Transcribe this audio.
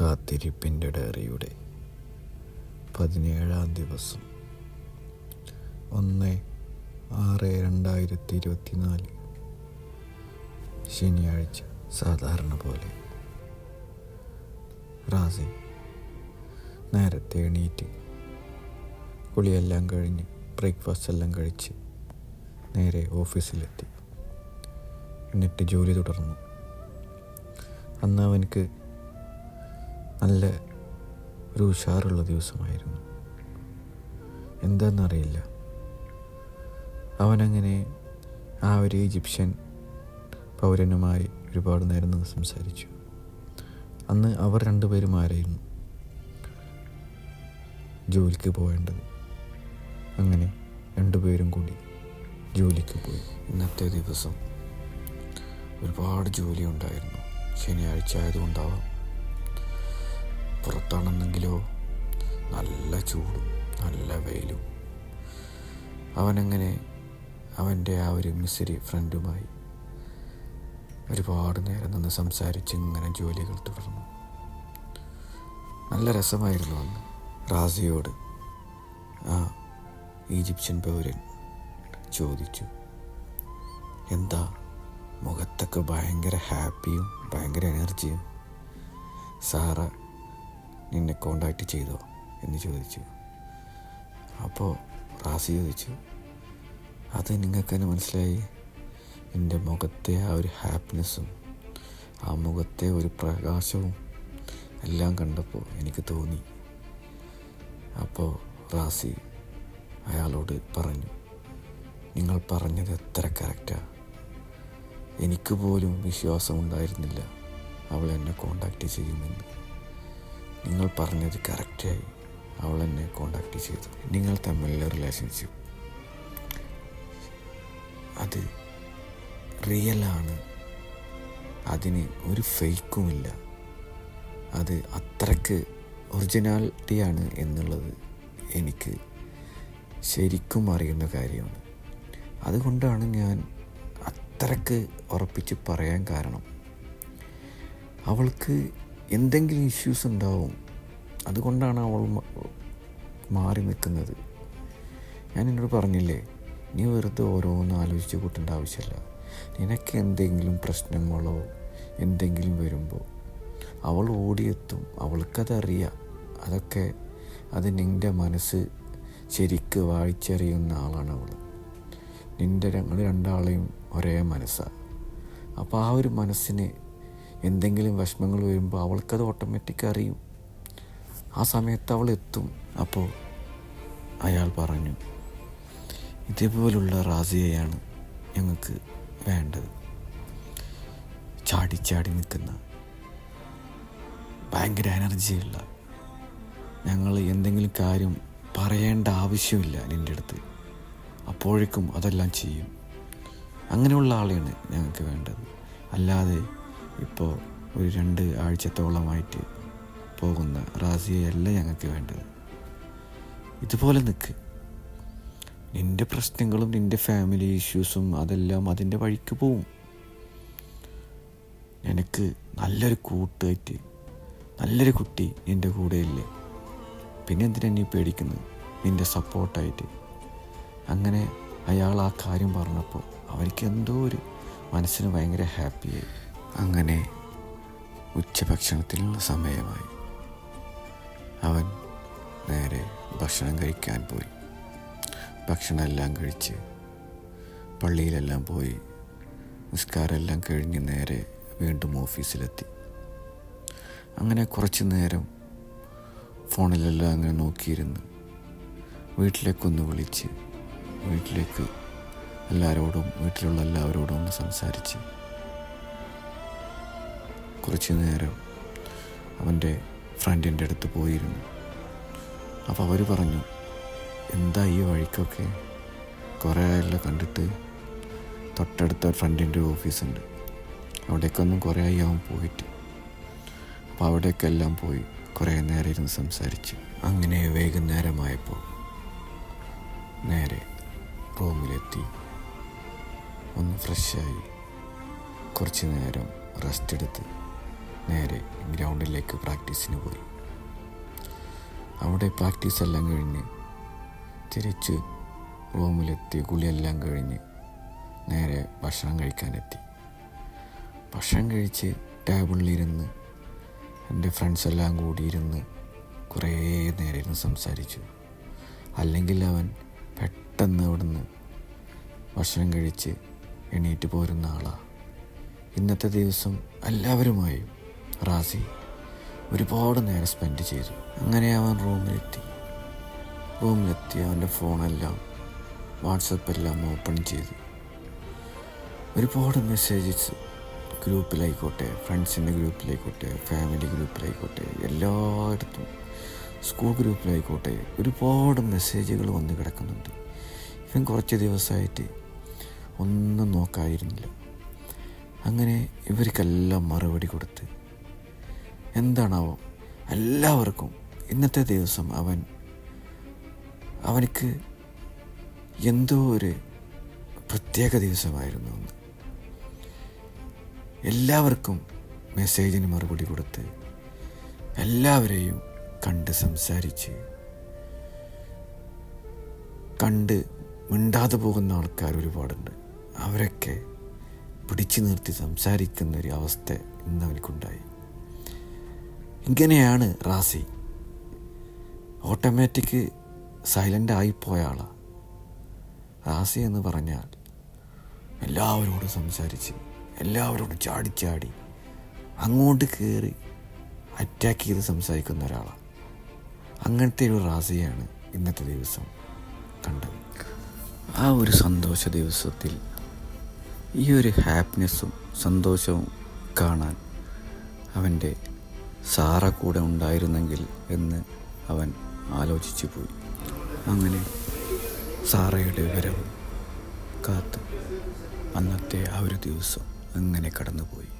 കാത്തിരിപ്പിന്റെ ഡയറിയുടെ പതിനേഴാം ദിവസം. ഒന്ന് ആറ് രണ്ടായിരത്തി ഇരുപത്തിനാല്. ശനിയാഴ്ച സാധാരണ പോലെ. റാസി നേരത്തെ എണീറ്റ് കുളിയെല്ലാം കഴിഞ്ഞ് ബ്രേക്ക്ഫാസ്റ്റ് എല്ലാം കഴിച്ച് നേരെ ഓഫീസിലെത്തി. എന്നിട്ട് ജോലി തുടർന്നു. അന്ന് അവനക്ക് നല്ല ഒരു ഉഷാറുള്ള ദിവസമായിരുന്നു. എന്താണെന്നറിയില്ല അവനങ്ങനെ ആ ഒരു ഈജിപ്ഷ്യൻ പൗരനുമായി ഒരുപാട് നേരം നിന്ന് സംസാരിച്ചു. അന്ന് അവർ രണ്ടുപേരും ആരായിരുന്നു? ജോലിക്ക് പോകേണ്ടത്. അങ്ങനെ രണ്ടുപേരും കൂടി ജോലിക്ക് പോയി. ഇന്നത്തെ ദിവസം ഒരുപാട് ജോലി ഉണ്ടായിരുന്നു ശനിയാഴ്ച ആയതുകൊണ്ടാവാം. പുറത്താണെന്നെങ്കിലോ? നല്ല ചൂടും നല്ല വെയിലും. അവനങ്ങനെ? അവന്റെ ആ ഒരു മിസിരി ഫ്രണ്ടുമായി ഒരുപാട് നേരം നിന്ന് സംസാരിച്ച് ഇങ്ങനെ ജോലികൾ തുടർന്നു. നല്ല രസമായിരുന്നു അന്ന്. റാസിയോട് ആ ഈജിപ്ഷ്യൻ പൗരൻ ചോദിച്ചു എന്താ? മുഖത്തൊക്കെ ഭയങ്കര ഹാപ്പിയും ഭയങ്കര എനർജിയും. സാറ നിന്നെ കോണ്ടാക്റ്റ് ചെയ്തോ എന്ന് ചോദിച്ചു. അപ്പോൾ റാസി ചോദിച്ചു അത് നിങ്ങൾക്ക് തന്നെ മനസ്സിലായി? എന്റെ മുഖത്തെ ആ ഒരു ഹാപ്പിനെസ്സും ആ മുഖത്തെ ഒരു പ്രകാശവും എല്ലാം കണ്ടപ്പോൾ എനിക്ക് തോന്നി. അപ്പോൾ റാസി അയാളോട് പറഞ്ഞു നിങ്ങൾ പറഞ്ഞത് എത്ര കറക്റ്റാണ് എനിക്ക് പോലും വിശ്വാസം ഉണ്ടായിരുന്നില്ല അവൾ എന്നെ കോണ്ടാക്ട് ചെയ്യുമെന്ന്. നിങ്ങൾ പറഞ്ഞത് കറക്റ്റായി. അവൾ എന്നെ കോണ്ടാക്ട് ചെയ്തു. നിങ്ങൾ തമ്മിലുള്ള റിലേഷൻഷിപ്പ് അത് റിയലാണ് അതിന് ഒരു ഫേക്കുമില്ല അത് അത്രയ്ക്ക് ഒറിജിനാലിറ്റിയാണ് എന്നുള്ളത് എനിക്ക് ശരിക്കും അറിയുന്ന കാര്യമാണ്. അതുകൊണ്ടാണ് ഞാൻ അത്രയ്ക്ക് ഉറപ്പിച്ച് പറയാൻ കാരണം. അവൾക്ക് എന്തെങ്കിലും ഇഷ്യൂസ് ഉണ്ടാവും. അതുകൊണ്ടാണ് അവൾ മാറി നിൽക്കുന്നത്. ഞാൻ എന്നോട് പറഞ്ഞില്ലേ നീ വെറുതെ ഓരോന്ന് ആലോചിച്ച് കൂട്ടേണ്ട ആവശ്യമില്ല. നിനക്ക് എന്തെങ്കിലും പ്രശ്നങ്ങളോ എന്തെങ്കിലും വരുമ്പോൾ അവൾ ഓടിയെത്തും. അവൾക്കതറിയാം. അതൊക്കെ അത് നിന്റെ മനസ്സ് ശരിക്ക് വായിച്ചറിയുന്ന ആളാണ് അവൾ. നിന്റെ ഞങ്ങൾ രണ്ടാളെയും ഒരേ മനസ്സാണ് അപ്പോൾ ആ ഒരു മനസ്സിന് എന്തെങ്കിലും വിഷമങ്ങൾ വരുമ്പോൾ അവൾക്കത് ഓട്ടോമാറ്റിക് അറിയും. ആ സമയത്ത് അവൾ എത്തും. അപ്പോൾ അയാൾ പറഞ്ഞു ഇതേപോലുള്ള റാസിയയാണ് ഞങ്ങൾക്ക് വേണ്ടത്. ചാടി ചാടി നിൽക്കുന്ന ഭയങ്കര എനർജിയുള്ള ഞങ്ങൾ എന്തെങ്കിലും കാര്യം പറയേണ്ട ആവശ്യമില്ല നിന്റെ അടുത്ത്. അപ്പോഴേക്കും അതെല്ലാം ചെയ്യും. അങ്ങനെയുള്ള ആളെയാണ് ഞങ്ങൾക്ക് വേണ്ടത്. അല്ലാതെ ഇപ്പോൾ ഒരു രണ്ട് ആഴ്ചത്തോളമായിട്ട് പോകുന്ന റാസിയയല്ല ഞങ്ങൾക്ക് വേണ്ടത്? ഇതുപോലെ നിൽക്ക് നിന്റെ പ്രശ്നങ്ങളും നിന്റെ ഫാമിലി ഇഷ്യൂസും അതെല്ലാം അതിന്റെ വഴിക്ക് പോവും. നിനക്ക് നല്ലൊരു കൂട്ടായിട്ട് നല്ലൊരു കുട്ടി നിന്റെ കൂടെയില്ലേ? പിന്നെ എന്തിനാ നീ പേടിക്കുന്നത്? നിന്റെ സപ്പോർട്ടായിട്ട് അങ്ങനെ അയാൾ ആ കാര്യം പറഞ്ഞപ്പോൾ അവർക്ക് എന്തോ ഒരു മനസ്സിന് ഭയങ്കര ഹാപ്പിയായി അങ്ങനെ ഉച്ചഭക്ഷണത്തിനുള്ള സമയമായി. അവൻ നേരെ ഭക്ഷണം കഴിക്കാൻ പോയി. ഭക്ഷണമെല്ലാം കഴിച്ച് പള്ളിയിലെല്ലാം പോയി. നിസ്കാരമെല്ലാം കഴിഞ്ഞ് നേരെ വീണ്ടും ഓഫീസിലെത്തി. അങ്ങനെ കുറച്ച് നേരം ഫോണിലെല്ലാം അങ്ങനെ നോക്കിയിരുന്ന്. വീട്ടിലേക്കൊന്ന് വിളിച്ച് വീട്ടിലേക്ക് എല്ലാവരോടും വീട്ടിലുള്ള എല്ലാവരോടും ഒന്ന് സംസാരിച്ച് കുറച്ച് നേരം അവന്റെ ഫ്രണ്ടിന്റെ അടുത്ത് പോയിരുന്നു. അപ്പോൾ അവർ പറഞ്ഞു എന്താ ഈ വഴിക്കൊക്കെ? കുറേ ആയല്ലോ കണ്ടിട്ട് തൊട്ടടുത്ത ഫ്രണ്ടിന്റെ ഓഫീസുണ്ട്. അവിടേക്കൊന്നും കുറേ ആയി അവൻ പോയിട്ട്. അപ്പോൾ അവിടേക്കെല്ലാം പോയി കുറേ നേരം ഇരുന്ന് സംസാരിച്ച്. അങ്ങനെ വൈകുന്നേരമായപ്പോൾ നേരെ റൂമിലെത്തി. ഒന്ന് ഫ്രഷായി കുറച്ച് നേരം റെസ്റ്റ് എടുത്ത് നേരെ ഗ്രൗണ്ടിലേക്ക് പ്രാക്ടീസിന് പോയി. അവിടെ പ്രാക്ടീസ് എല്ലാം കഴിഞ്ഞ് തിരിച്ച് റൂമിലെത്തി കുളിയെല്ലാം കഴിഞ്ഞ് നേരെ ഭക്ഷണം കഴിക്കാനെത്തി. ഭക്ഷണം കഴിച്ച് ടേബിളിലിരുന്ന് എന്റെ ഫ്രണ്ട്സ് എല്ലാം കൂടി ഇരുന്ന് കുറേ നേരം സംസാരിച്ചു. അല്ലെങ്കിൽ അവൻ പെട്ടെന്ന് അവിടുന്ന് ഭക്ഷണം കഴിച്ച് എണീറ്റ് പോരുന്ന ആളാണ് ഇന്നത്തെ ദിവസം എല്ലാവരുമായും റാസി ഒരുപാട് നേരം സ്പെൻഡ് ചെയ്തു. അങ്ങനെ അവൻ റൂമിലെത്തി. റൂമിലെത്തി അവന്റെ ഫോണെല്ലാം വാട്സപ്പെല്ലാം ഓപ്പൺ ചെയ്തു. ഒരുപാട് മെസ്സേജസ് ഗ്രൂപ്പിലായിക്കോട്ടെ ഫ്രണ്ട്സിന്റെ ഗ്രൂപ്പിലായിക്കോട്ടെ ഫാമിലി ഗ്രൂപ്പിലായിക്കോട്ടെ എല്ലായിടത്തും സ്കൂൾ ഗ്രൂപ്പിലായിക്കോട്ടെ ഒരുപാട് മെസ്സേജുകൾ വന്ന് കിടക്കുന്നുണ്ട്. ഇവൻ കുറച്ച് ദിവസമായിട്ട് ഒന്നും നോക്കായിരുന്നില്ല അങ്ങനെ ഇവർക്കെല്ലാം മറുപടി കൊടുത്ത് എന്താണാവോ? എല്ലാവർക്കും ഇന്നത്തെ ദിവസം അവൻ അവനക്ക് എന്തോ ഒരു പ്രത്യേക ദിവസമായിരുന്നു എന്ന് എല്ലാവർക്കും മെസ്സേജിന് മറുപടി കൊടുത്ത് എല്ലാവരെയും കണ്ട് സംസാരിച്ച് കണ്ട് മിണ്ടാതെ പോകുന്ന ആൾക്കാർ ഒരുപാടുണ്ട്. അവരൊക്കെ പിടിച്ചു നിർത്തി സംസാരിക്കുന്ന ഒരു അവസ്ഥ ഇന്ന് അവനക്കുണ്ടായി. ഇങ്ങനെയാണ് റാസി. ഓട്ടോമാറ്റിക് സൈലന്റ് ആയിപ്പോയ ആളാണ് റാസി എന്ന് പറഞ്ഞാൽ എല്ലാവരോടും സംസാരിച്ച് എല്ലാവരോടും ചാടി ചാടി അങ്ങോട്ട് കയറി അറ്റാക്ക് ചെയ്ത് സംസാരിക്കുന്ന ഒരാളാണ് അങ്ങനത്തെ ഒരു റാസിയാണ് ഇന്നത്തെ ദിവസം കണ്ടത്. ആ ഒരു സന്തോഷ ദിവസത്തിൽ ഈ ഒരു ഹാപ്പിനെസ്സും സന്തോഷവും കാണാൻ അവന്റെ സാറ കൂടെ ഉണ്ടായിരുന്നെങ്കിൽ എന്ന് അവൻ ആലോചിച്ചു പോയി. അങ്ങനെ സാറയുടെ വരവും കാത്ത് അന്നത്തെ ആ ഒരു ദിവസം അങ്ങനെ കടന്നുപോയി.